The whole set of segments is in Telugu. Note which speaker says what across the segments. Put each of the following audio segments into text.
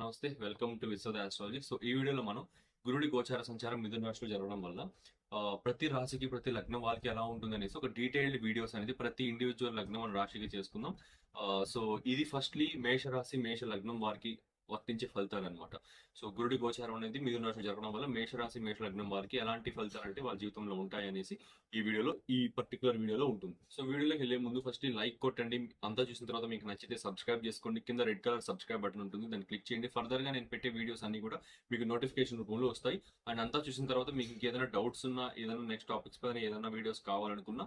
Speaker 1: నమస్తే welcome to Vishwada astrology so ఈ వీడియోలో మనం గురుడి గోచార సంచారం మిథున రాశిలో జరగడం వల్ల ప్రతి రాశికి ప్రతి లగ్నం వారికి ఎలా ఉంటుంది అనేసి ఒక డీటెయిల్డ్ వీడియోస్ అనేది ప్రతి ఇండివిజువల్ లగ్నం మన రాశికి చేసుకుందాం సో ఇది ఫస్ట్లీ మేష రాశి మేష లగ్నం వారికి వర్తించే ఫలితాలు అనమాట సో గురుడి గోచారం అనేది మిథున రాశి జరగడం వల్ల మేష రాశి మేష లగ్నం వారికి ఎలాంటి ఫలితాలు అంటే వాళ్ళ జీవితంలో ఉంటాయి అనేసి ఈ వీడియోలో ఈ పర్టికులర్ వీడియోలో ఉంటుంది. సో వీడియోలోకి వెళ్ళే ముందు ఫస్ట్ లైక్ కొట్టండి. అంతా చూసిన తర్వాత మీకు నచ్చితే సబ్స్క్రైబ్ చేసుకోండి. కింద రెడ్ కలర్ సబ్స్క్రైబ్ బటన్ ఉంటుంది. దాన్ని క్లిక్ చేయండి. ఫర్దర్గా నేను పెట్టే వీడియోస్ అన్ని కూడా మీకు నోటిఫికేషన్ రూపంలో వస్తాయి. అండ్ అంతా చూసిన తర్వాత మీకు ఇంకేదైనా డౌట్స్ ఉన్నా ఏదైనా నెక్స్ట్ టాపిక్స్ పైన ఏదైనా వీడియోస్ కావాలనుకున్నా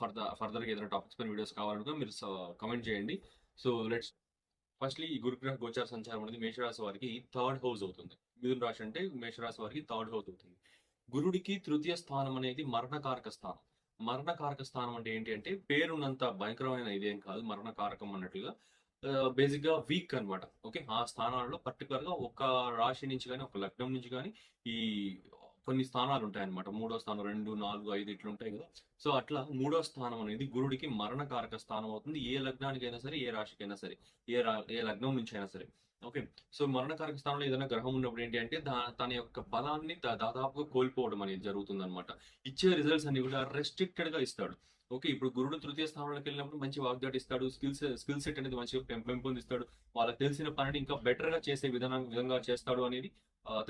Speaker 1: ఫర్దర్ ఫర్దర్గా ఏదైనా టాపిక్స్ పైన వీడియోస్ కావాలనుకున్నా మీరు కమెంట్ చేయండి. సో లెట్స్ ఫస్ట్లీ ఈ గురుగ్రహ గోచార సంచారం అనేది మేషరాశి వారికి థర్డ్ హౌస్ అవుతుంది. మిథున రాశి అంటే మేషరాశి వారికి థర్డ్ హౌస్ అవుతుంది. గురుడికి తృతీయ స్థానం అనేది మరణకారక స్థానం. మరణకారక స్థానం అంటే ఏంటి అంటే పేరున్నంత భయంకరమైన ఇదేం కాదు మరణకారకం అన్నట్లుగా బేసిక్గా వీక్ అన్నమాట. ఓకే ఆ స్థానాలలో పర్టికులర్గా ఒక రాశి నుంచి కానీ ఒక లగ్నం నుంచి కానీ ఈ కొన్ని స్థానాలు ఉంటాయి అన్నమాట మూడో స్థానం రెండు నాలుగు ఐదు ఇట్లా ఉంటాయి కదా. సో అట్లా మూడో స్థానం అనేది గురుడికి మరణకారక స్థానం అవుతుంది. ఏ లగ్నానికైనా సరే ఏ రాశికైనా సరే ఏ రా ఏ లగ్నం నుంచి అయినా సరే. ఓకే. సో మరణకారక స్థానంలో ఏదైనా గ్రహం ఉన్నప్పుడు ఏంటి అంటే తన యొక్క బలాన్ని దా- దాదాపుగా కోల్పోవడం అనేది జరుగుతుంది అనమాట ఇచ్చే రిజల్ట్స్ అన్ని కూడా రెస్ట్రిక్టెడ్గా ఇస్తాడు. ఓకే ఇప్పుడు గురుడు తృతీయ స్థానంలోకి వెళ్ళినప్పుడు మంచి వాగ్దాటి ఇస్తాడు స్కిల్స్ స్కిల్ సెట్ అనేది మంచిగా పెంపొందిస్తాడు వాళ్ళకి తెలిసిన పనిని ఇంకా బెటర్గా చేసే విధానం విధంగా చేస్తాడు అనేది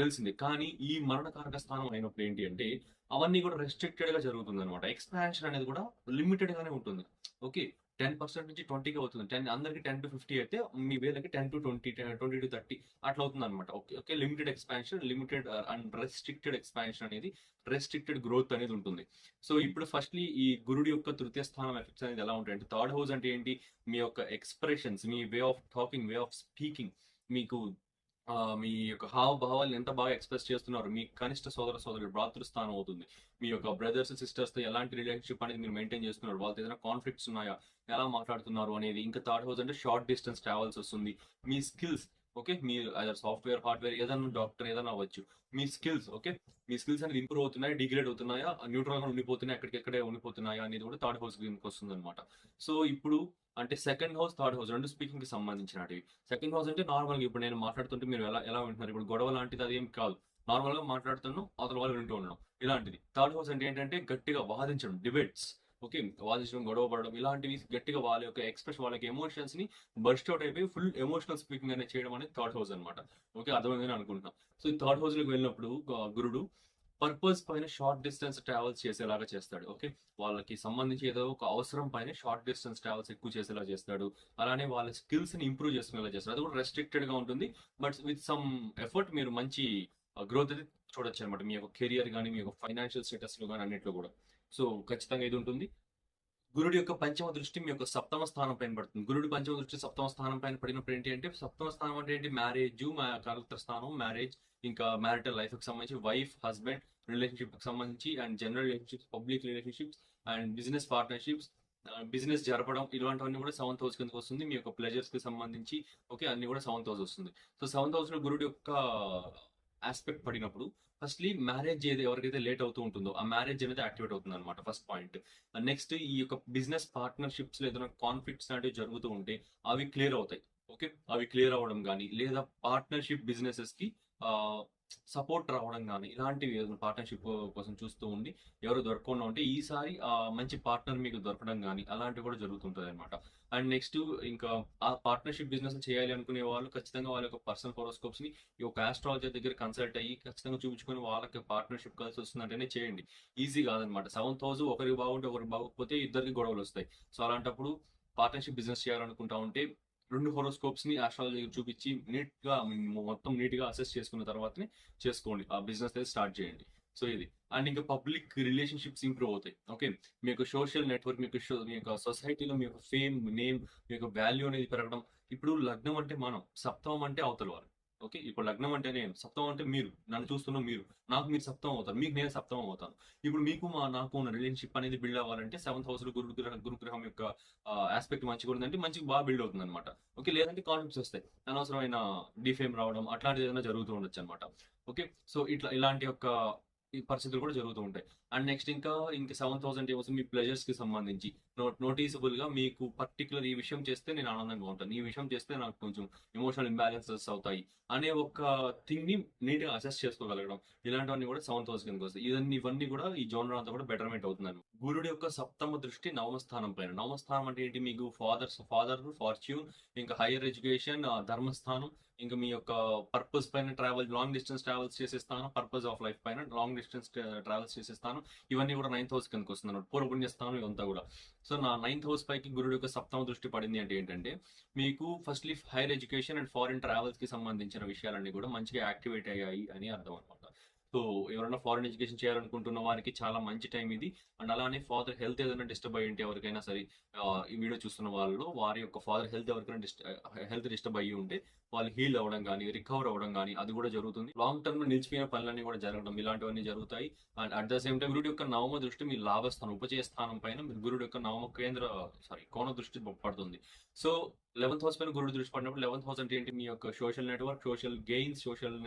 Speaker 1: తెలిసింది. కానీ ఈ మరణకారక స్థానం అయినప్పుడు ఏంటి అంటే అవన్నీ కూడా రెస్ట్రిక్టెడ్గా జరుగుతుంది అనమాట ఎక్స్పాన్షన్ అనేది కూడా లిమిటెడ్ గానే ఉంటుంది. ఓకే టెన్ పర్సెంట్ నుంచి ట్వంటీకి అవుతుంది. టెన్ అందరికి టెన్ టు ఫిఫ్టీ అయితే మీ వేలకి ten to twenty twenty to thirty అట్లా అవుతుంది అనమాట okay okay limited expansion limited and restricted expansion అనేది రెస్ట్రిక్టెడ్ గ్రోత్ అనేది ఉంటుంది. సో ఇప్పుడు ఫస్ట్లీ ఈ గురుడి యొక్క తృతీయ స్థానం ఎఫెక్ట్స్ అనేది ఎలా ఉంటాయి అంటే థర్డ్ హౌస్ అంటే ఏంటి? మీ యొక్క expressions me way of talking way of speaking మీకు ఆ, మీ యొక్క హావభావాలను ఎంత బాగా ఎక్స్ప్రెస్ చేస్తున్నారు? మీ కనిష్ట సోదర సోదరుడు భ్రాతృస్థానం అవుతుంది. మీ యొక్క బ్రదర్స్ సిస్టర్స్తో ఎలాంటి రిలేషన్షిప్ అనేది మీరు మెయింటైన్ చేస్తున్నారు? వాళ్ళతో ఏదైనా కాన్ఫ్లిక్ట్స్ ఉన్నాయా? ఎలా మాట్లాడుతున్నారు అనేది ఇంకా థర్డ్ హౌస్ అంటే షార్ట్ డిస్టెన్స్ ట్రావెల్స్ వస్తుంది. మీ స్కిల్స్ ఓకే? మీ అదర్ సాఫ్ట్వేర్ హార్డ్వేర్ ఏదైనా డాక్టర్ ఏదైనా అవ్వచ్చు. మీ స్కిల్స్ ఓకే? మీ స్కిల్స్ అనేది ఇంప్రూవ్ అవుతున్నాయా? డిగ్రేడ్ అవుతున్నాయా? న్యూట్రల్గా ఉండిపోతున్నాయా? ఎక్కడికెక్కడే ఉండిపోతున్నాయా? అనేది కూడా థర్డ్ హౌస్ కిందకి వస్తుంది అనమాట సో ఇప్పుడు అంటే సెకండ్ హౌస్ థర్డ్ హౌస్ రెండు స్పీకింగ్కి సంబంధించినవి సెకండ్ హౌస్ అంటే నార్మల్గా ఇప్పుడు నేను మాట్లాడుతుంటే మీరు ఎలా ఎలా వింటున్నారు? ఇప్పుడు గొడవ లాంటిది అది ఏం కాదు. నార్మల్గా మాట్లాడుతున్నాం అవతల వాళ్ళు వింటూ ఉండడం. ఇలాంటిది. థర్డ్ హౌస్ అంటే ఏంటంటే గట్టిగా వాదించడం డిబేట్స్ ఓకే వాదించడం గొడవ పడడం ఇలాంటివి గట్టిగా వాళ్ళ యొక్క ఎక్స్ప్రెస్ వాళ్ళకి ఎమోషన్స్ని బర్స్ట్ అవుట్ అయిపోయి ఫుల్ ఎమోషనల్ స్పీకింగ్ అనేది చేయడం అనేది థర్డ్ హౌస్ అనమాట ఓకే అర్థమైందని అనుకుంటున్నాం. సో ఈ థర్డ్ హౌస్లోకి వెళ్ళినప్పుడు గురుడు పర్పస్ పైన షార్ట్ డిస్టెన్స్ ట్రావెల్స్ చేసేలాగా చేస్తాడు ఓకే? వాళ్ళకి సంబంధించి ఏదో ఒక అవసరం పైన షార్ట్ డిస్టెన్స్ ట్రావెల్స్ ఎక్కువ చేసేలా చేస్తాడు. అలానే వాళ్ళ స్కిల్స్ని ఇంప్రూవ్ చేసుకునేలా చేస్తాడు. అది కూడా రెస్ట్రిక్టెడ్గా ఉంటుంది. బట్ విత్ సమ్ ఎఫర్ట్ మీరు మంచి గ్రోత్ అయితే చూడొచ్చు అనమాట మీ యొక్క కెరియర్ కానీ మీ యొక్క ఫైనాన్షియల్ స్టేటస్లో కానీ అన్నిట్లో కూడా. సో ఖచ్చితంగా ఇది ఉంటుంది. గురుడి యొక్క పంచమ దృష్టి మీ యొక్క సప్తమ స్థానం పైన పడుతుంది. గురుడి పంచమ దృష్టి సప్తమ స్థానం పైన పడినప్పుడు ఏంటి అంటే సప్తమ స్థానం అంటే ఏంటి? మ్యారేజ్ కలెక్టర్ స్థానం మ్యారేజ్ ఇంకా మ్యారిటల్ లైఫ్కి సంబంధించి వైఫ్ హస్బెండ్ రిలేషన్షిప్ సంబంధించి and general relationships public relationships and business partnerships business జరపడం ఇలాంటివన్నీ కూడా సెవెన్ థౌసండ్ కిందకి వస్తుంది. మీ యొక్క ప్లెజర్స్కి సంబంధించి ఓకే అన్ని కూడా సెవెన్ థౌసండ్ వస్తుంది. సో సెవెన్ థౌసండ్ గురుడు గురుడి యొక్క ఆస్పెక్ట్ పడినప్పుడు ఫస్ట్లీ మ్యారేజ్ ఏది ఎవరికైతే లేట్ అవుతూ ఉంటుందో ఆ మ్యారేజ్ అనేది యాక్టివేట్ అవుతుంది అనమాట ఫస్ట్ పాయింట్ నెక్స్ట్ ఈ యొక్క బిజినెస్ పార్ట్నర్షిప్స్ ఏదైనా కాన్ఫ్లిక్ట్స్ లాంటివి జరుగుతూ ఉంటే అవి క్లియర్ అవుతాయి. ఓకే అవి క్లియర్ అవ్వడం కానీ లేదా పార్ట్నర్షిప్ బిజినెసెస్కి uh, సపోర్ట్ రావడం కానీ ఇలాంటివి పార్ట్నర్షిప్ కోసం చూస్తూ ఉండి ఎవరు దొరకకుండా ఉంటే ఈసారి ఆ మంచి పార్ట్నర్ మీకు దొరకడం కానీ అలాంటివి కూడా జరుగుతుంటుంది అనమాట అండ్ నెక్స్ట్ ఇంకా ఆ పార్ట్నర్షిప్ బిజినెస్ చేయాలి అనుకునే వాళ్ళు ఖచ్చితంగా వాళ్ళ యొక్క పర్సనల్ హోరోస్కోప్స్ని ఈ యొక్క ఆస్ట్రాలజీ దగ్గర కన్సల్ట్ అయ్యి ఖచ్చితంగా చూపించుకొని వాళ్ళకి పార్ట్నర్షిప్ కలిసి వస్తుందంటేనే చేయండి. ఈజీ కాదనమాట సెవెన్ థౌసండ్ ఒకరికి బాగుంటే ఒకరికి బాగోకపోతే ఇద్దరికి గొడవలు వస్తాయి సో అలాంటప్పుడు పార్ట్నర్షిప్ బిజినెస్ చేయాలనుకుంటా ఉంటే రెండు హోరోస్కోప్స్ని ఆస్ట్రాలజీ చూపించి నీట్గా మొత్తం నీట్గా అసెస్ చేసుకున్న తర్వాతనే చేసుకోండి. ఆ బిజినెస్ అయితే స్టార్ట్ చేయండి. సో ఇది. అండ్ ఇంకా పబ్లిక్ రిలేషన్షిప్స్ ఇంప్రూవ్ అవుతాయి. ఓకే మీ యొక్క సోషల్ నెట్వర్క్ మీ యొక్క షో- మీ యొక్క సొసైటీలో మీ యొక్క ఫేమ్ నేమ్ మీ యొక్క వాల్యూ అనేది పెరగడం. ఇప్పుడు లగ్నం అంటే మనం సప్తమం అంటే అవతల వారు ఓకే? ఇప్పుడు లగ్నం అంటే నేను సప్తం అంటే మీరు. నన్ను చూస్తున్న మీరు. నాకు మీరు సప్తం అవుతారు. మీకు నేను సప్తం అవుతాను. ఇప్పుడు మీకు మా నాకు ఉన్న రిలేషన్షిప్ అనేది బిల్డ్ అవ్వాలంటే సెవెంత్ హౌస్లో గురు గురుగ్రహం యొక్క ఆస్పెక్ట్ మంచిగా ఉందంటే మంచిగా బాగా బిల్డ్ అవుతుంది అనమాట ఓకే? లేదంటే కాన్ఫ్లిక్ట్స్ వస్తాయి. అనవసరమైన డిఫేమ్ రావడం అట్లాంటిది ఏదైనా జరుగుతూ ఉండొచ్చు అనమాట ఓకే? సో ఇట్లా ఇలాంటి యొక్క ఈ పరిస్థితులు కూడా జరుగుతూ ఉంటాయి. అండ్ నెక్స్ట్ ఇంకా ఇంకా సెవెన్ థౌసండ్ ఏమో మీ ప్లెజర్స్కి సంబంధించి నోటీసబుల్గా మీకు పర్టికులర్ ఈ విషయం చేస్తే నేను ఆనందంగా ఉంటాను. ఈ విషయం చేస్తే నాకు కొంచెం ఎమోషనల్ ఇంబ్యాలెన్సెస్ అవుతాయి అనే ఒక థింగ్ని నీట్గా అసెస్ చేసుకోగలగడం. ఇలాంటివన్నీ కూడా సెవెన్ థౌసండ్ కిందకి వస్తాయి. ఇవన్నీ ఇవన్నీ కూడా ఈ జోనర్ అంతా కూడా బెటర్మెంట్ అవుతున్నాను గురుడు యొక్క సప్తమ దృష్టి నవమస్థానం పైన. నవమస్థానం అంటే ఏంటి? మీకు ఫాదర్స్ ఫాదర్ ఫార్చ్యూన్ ఇంకా హైయర్ ఎడ్యుకేషన్ ధర్మస్థానం ఇంకా మీ యొక్క పర్పస్ పైన ట్రావెల్ లాంగ్ డిస్టెన్స్ ట్రావెల్స్ చేసేస్తాను. పర్పస్ ఆఫ్ లైఫ్ పైన లాంగ్ డిస్టెన్స్ ట్రావెల్స్ చేసేస్తాను. ఇవన్నీ కూడా నైన్త్ హౌస్ కిందకి వస్తుంది పూర్వపుణ్య స్థానం ఇదంతా కూడా. సో నా నైన్త్ హౌస్ పైకి గురుడు యొక్క సప్తమ దృష్టి పడింది అంటే ఏంటంటే మీకు firstly higher education and foreign ట్రావెల్స్కి సంబంధించిన విషయాలన్నీ కూడా మంచిగా యాక్టివేట్ అయ్యాయి అని అర్థం అనమాట సో ఎవరైనా ఫారెన్ ఎడ్యుకేషన్ చేయాలనుకుంటున్న వారికి చాలా మంచి టైం ఇది. అండ్ అలానే ఫాదర్ హెల్త్ ఏదైనా డిస్టర్బ్ అయ్యి ఉంటే ఎవరికైనా సరే ఈ వీడియో చూస్తున్న వాళ్ళు వారి యొక్క ఫాదర్ హెల్త్ ఎవరికైనా హెల్త్ డిస్టర్బ్ అయ్యి ఉంటే వాళ్ళు హీల్ అవ్వడం కానీ రికవర్ అవ్వడం కానీ అది కూడా జరుగుతుంది. లాంగ్ టర్మ్ నిలిచిపోయిన పనులన్నీ కూడా జరగడం ఇలాంటివన్నీ జరుగుతాయి. And at the same time గురుడు యొక్క నవమ దృష్టి మీ లాభస్థానం ఉపజయ స్థానం పైన మీరు గురుడు యొక్క నవమ కేంద్ర సారీ కోణ దృష్టి పడుతుంది. సో లెవెన్త్ హౌస్ పైన గురుడు దృష్టి పడినప్పుడు లెవెన్త్ హౌస్ అంటే ఏంటి? మీ యొక్క social network social gains social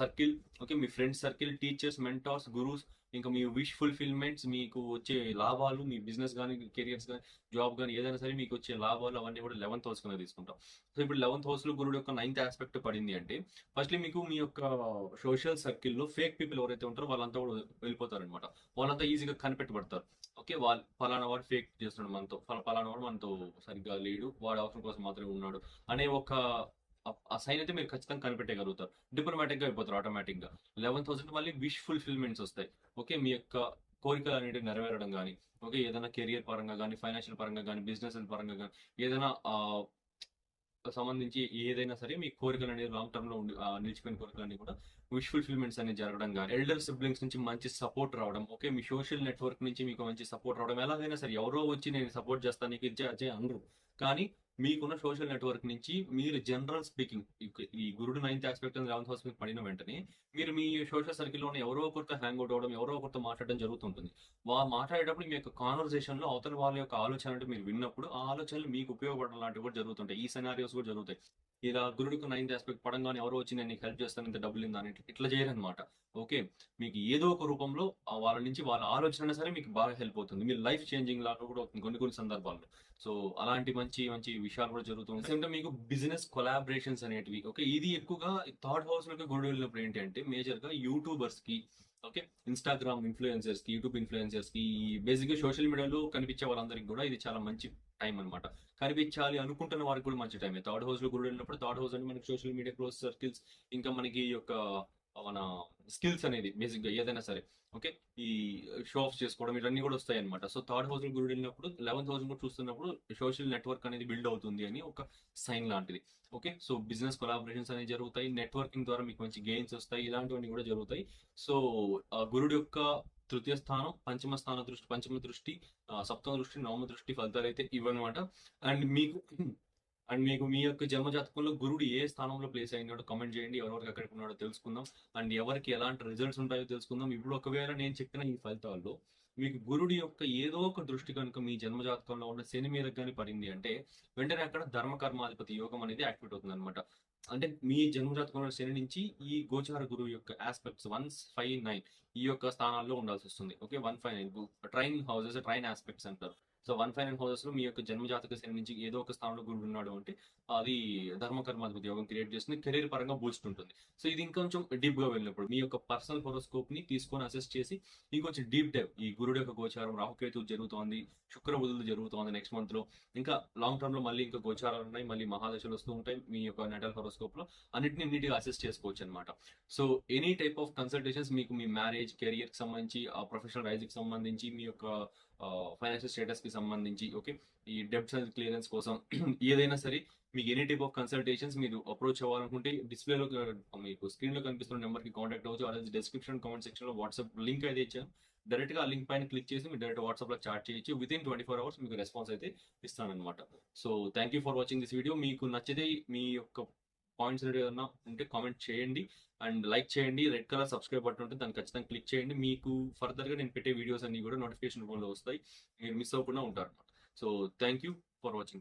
Speaker 1: circle okay మీ friends circle teachers mentors gurus ఇంకా మీ విష్ ఫుల్ఫిల్మెంట్స్ మీకు వచ్చే లాభాలు మీ బిజినెస్ కానీ కెరియర్స్ కానీ జాబ్ కానీ ఏదైనా సరే మీకు వచ్చే లాభాలు అవన్నీ కూడా లెవెన్త్ హౌస్ కింద తీసుకుంటాం. సో ఇప్పుడు లెవెన్త్ హౌస్లో గురుడు యొక్క నైన్త్ ఆస్పెక్ట్ పడింది అంటే ఫస్ట్లీ మీకు మీ యొక్క సోషల్ సర్కిల్లో ఫేక్ పీపుల్ ఎవరైతే ఉంటారో వాళ్ళంతా కూడా వెళ్ళిపోతారు అనమాట వాళ్ళంతా ఈజీగా కనిపెట్టబడతారు. ఓకే వాళ్ళు ఫలానా వాడు ఫేక్ చేస్తున్నాడు మనతో ఫలానా వాడు మనతో సరిగ్గా లేడు వాడు అవసరం కోసం మాత్రమే ఉన్నాడు అనే ఒక ఆ- సైన్ అయితే మీరు ఖచ్చితంగా కనిపెట్టగలుగుతారు. డిప్లొమాటిక్గా అయిపోతారు ఆటోమేటిక్గా. లెవెన్ థౌసండ్ మళ్ళీ విష్ ఫుల్ఫిల్మెంట్స్ వస్తాయి. ఓకే మీ యొక్క కోరికలు అనేవి నెరవేరడం కానీ ఓకే ఏదైనా కెరియర్ పరంగా కానీ ఫైనాన్షియల్ పరంగా కానీ బిజినెస్ పరంగా కానీ ఏదైనా సంబంధించి ఏదైనా సరే మీ కోరికలు అనేది లాంగ్ టర్మ్లో ఉండి కోరికలు నిలిచిపోయిన కూడా విష్ ఫుల్ఫిల్మెంట్స్ అనేది జరగడం కానీ ఎల్డర్ సిబ్లింగ్స్ నుంచి మంచి సపోర్ట్ రావడం ఓకే మీ సోషల్ నెట్వర్క్ నుంచి మీకు మంచి సపోర్ట్ రావడం ఎలాగైనా సరే ఎవరో వచ్చి నేను సపోర్ట్ చేస్తాను నీకు ఇచ్చే అచ్చే కానీ మీకున్న సోషల్ నెట్వర్క్ నుంచి మీరు జనరల్ స్పీకింగ్ ఈ గురుడు నైన్త్ ఆస్పెక్ట్ లెవెన్త్ హౌస్ మీకు పడిన వెంటనే మీరు మీ సోషల్ సర్కిల్లోనే ఎవరో ఒకరితో హ్యాంగ్ అవుట్ అవ్వడం ఎవరో ఒకరితో మాట్లాడడం జరుగుతుంటుంది. వా మాట్లాడేటప్పుడు మీ యొక్క కాన్వర్సేషన్లో అవతల వాళ్ళ యొక్క ఆలోచన మీరు విన్నప్పుడు ఆ ఆలోచనలు మీకు ఉపయోగపడడం లాంటివి కూడా జరుగుతుంటాయి. ఈ సెనారియోస్ కూడా జరుగుతాయి. ఇలా గురుడికి నైన్త్ ఆస్పెక్ట్ పడంగానే ఎవరో వచ్చి నేను నీకు హెల్ప్ చేస్తాను ఇంత డబ్బులు ఇందా ఇట్లా చేయరనమాట ఓకే? మీకు ఏదో ఒక రూపంలో వాళ్ళ నుంచి వాళ్ళ ఆలోచన సరే మీకు బాగా హెల్ప్ అవుతుంది. మీ లైఫ్ చేంజింగ్ లాగా కూడా అవుతుంది కొన్ని కొన్ని సందర్భాల్లో. సో అలాంటి మంచి మంచి విషయాలు కూడా జరుగుతుంది సేమ్ టైం మీకు బిజినెస్ కొలాబరేషన్స్ అనేటివి ఓకే? ఇది ఎక్కువగా థర్డ్ హౌస్ గురుడు వెళ్ళినప్పుడు ఏంటి అంటే మేజర్గా యూట్యూబర్స్కి ఓకే. ఇన్స్టాగ్రామ్ ఇన్ఫ్లుయెన్సర్స్కి యూట్యూబ్ ఇన్ఫ్లుయెన్సర్స్కి బేసిక్గా సోషల్ మీడియాలో కనిపించే వాళ్ళందరికీ కూడా ఇది చాలా మంచి టైం అన్నమాట. కనిపించాలి అనుకుంటున్న వారికి కూడా మంచి టైం థర్డ్ హౌస్లో కూడా వెళ్ళినప్పుడు థర్డ్ హౌస్ అంటే మనకి సోషల్ మీడియా క్లోజ్ సర్కిల్స్ ఇంకా మనకి యొక్క మన స్కిల్స్ అనేది బేసిక్గా ఏదైనా సరే ఓకే ఈ షో ఆఫ్ చేసుకోవడం ఇవన్నీ కూడా వస్తాయి అనమాట సో థర్డ్ హౌస్లో గురుడు వెళ్ళినప్పుడు లెవెన్త్ హౌస్ కూడా చూస్తున్నప్పుడు సోషల్ నెట్వర్క్ అనేది బిల్డ్ అవుతుంది అని ఒక సైన్ లాంటిది ఓకే సో బిజినెస్ కొలాబరేషన్స్ అనేవి జరుగుతాయి నెట్వర్కింగ్ ద్వారా మీకు మంచి గెయిన్స్ వస్తాయి ఇలాంటివన్నీ కూడా జరుగుతాయి. సో ఆ గురుడు యొక్క తృతీయ స్థానం పంచమ స్థాన దృష్టి పంచమ దృష్టి సప్తమ దృష్టి నవమ దృష్టి ఫలితాలు అయితే ఇవన్నమాట అండ్ మీకు అండ్ మీకు మీ యొక్క జన్మ జాతకంలో గురుడు ఏ స్థానంలో ప్లేస్ అయినాడో కామెంట్ చేయండి. ఎవరెవరికి ఎక్కడికి ఉన్నాడో తెలుసుకుందాం. అండ్ ఎవరికి ఎలాంటి రిజల్ట్స్ ఉంటాయో తెలుసుకుందాం. ఇప్పుడు ఒకవేళ నేను చెప్పిన ఈ ఫలితాల్లో మీకు గురుడి యొక్క ఏదో ఒక దృష్టి కనుక మీ జన్మ జాతకంలో ఉన్న శని మీద కానీ పడింది అంటే వెంటనే అక్కడ ధర్మకర్మాధిపతి యోగం అనేది యాక్టివేట్ అవుతుంది అనమాట అంటే మీ జన్మ జాతకంలో శని నుంచి ఈ గోచార గురువు యొక్క ఆస్పెక్ట్స్ వన్ ఫైవ్ నైన్ ఈ యొక్క స్థానాల్లో ఉండాల్సి వస్తుంది. Okay one five nine trine houses trine aspects అంటారు. సో వన్ ఫైవ్ నైన్ హౌసెస్లో మీ యొక్క జన్మజాతక శని నుంచి ఏదో ఒక స్థానంలో గురుడు ఉన్నాడు అంటే అది ధర్మకర్మాధిపతి యోగం క్రియేట్ చేస్తుంది కెరీర్ పరంగా బూస్ట్ ఉంటుంది. సో ఇది ఇంకొంచెం డీప్గా వెళ్ళినప్పుడు మీ యొక్క పర్సనల్ హోరోస్కోప్ని తీసుకొని అసెస్ చేసి ఇంకొంచెం డీప్ డైవ్ ఈ గురుడు యొక్క గోచారం రాహుకేతు జరుగుతోంది శుక్ర బుధులు జరుగుతోంది నెక్స్ట్ మంత్లో. ఇంకా లాంగ్ టర్మ్లో మళ్ళీ ఇంకా గోచారాలు ఉన్నాయి మళ్ళీ మహాదశలు వస్తూ ఉంటాయి మీ యొక్క నెటల్ హోరోస్కోప్లో అన్నిటిని నీట్గా అసెస్ చేసుకోవచ్చు అనమాట so any type of consultations మీకు మీ మ్యారేజ్ కెరియర్కి సంబంధించి ఆ ప్రొఫెషనల్ రైజ్కి సంబంధించి మీ యొక్క ఫైనాన్షియల్ స్టేటస్కి సంబంధించి ఓకే ఈ డెబ్ట్స్ అండ్ క్లియరెన్స్ కోసం ఏదైనా సరే మీకు ఎనీ టైప్ ఆఫ్ కన్సల్టేషన్స్ మీరు అప్రోచ్ అవ్వాలనుకుంటే డిస్ప్లేలో మీకు స్క్రీన్లో కనిపిస్తున్న నెంబర్కి కాంటాక్ట్ అవ్వచ్చు. అలాగే డిస్క్రిప్షన్ కామెంట్ సెక్షన్లో వాట్సాప్ లింక్ అయితే ఇచ్చాను. డైరెక్ట్గా ఆ లింక్ పైన క్లిక్ చేసి మీరు డైరెక్ట్ వాట్సాప్లో చాట్ చేయొచ్చు. Within twenty four hours మీకు రెస్పాన్స్ అయితే ఇస్తానన్నమాట. So thank you for watching this video మీకు నచ్చితే మీ యొక్క పాయింట్స్ ఏదైనా ఉంటే కామెంట్ చేయండి. అండ్ లైక్ చేయండి. రెడ్ కలర్ సబ్స్క్రైబ్ బటన్ ఉంటే దాన్ని ఖచ్చితంగా క్లిక్ చేయండి. మీకు ఫర్దర్గా నేను పెట్టే వీడియోస్ అన్ని కూడా నోటిఫికేషన్ రూపంలో వస్తాయి. మీరు మిస్ అవ్వకుండా ఉంటారు so thank you for watching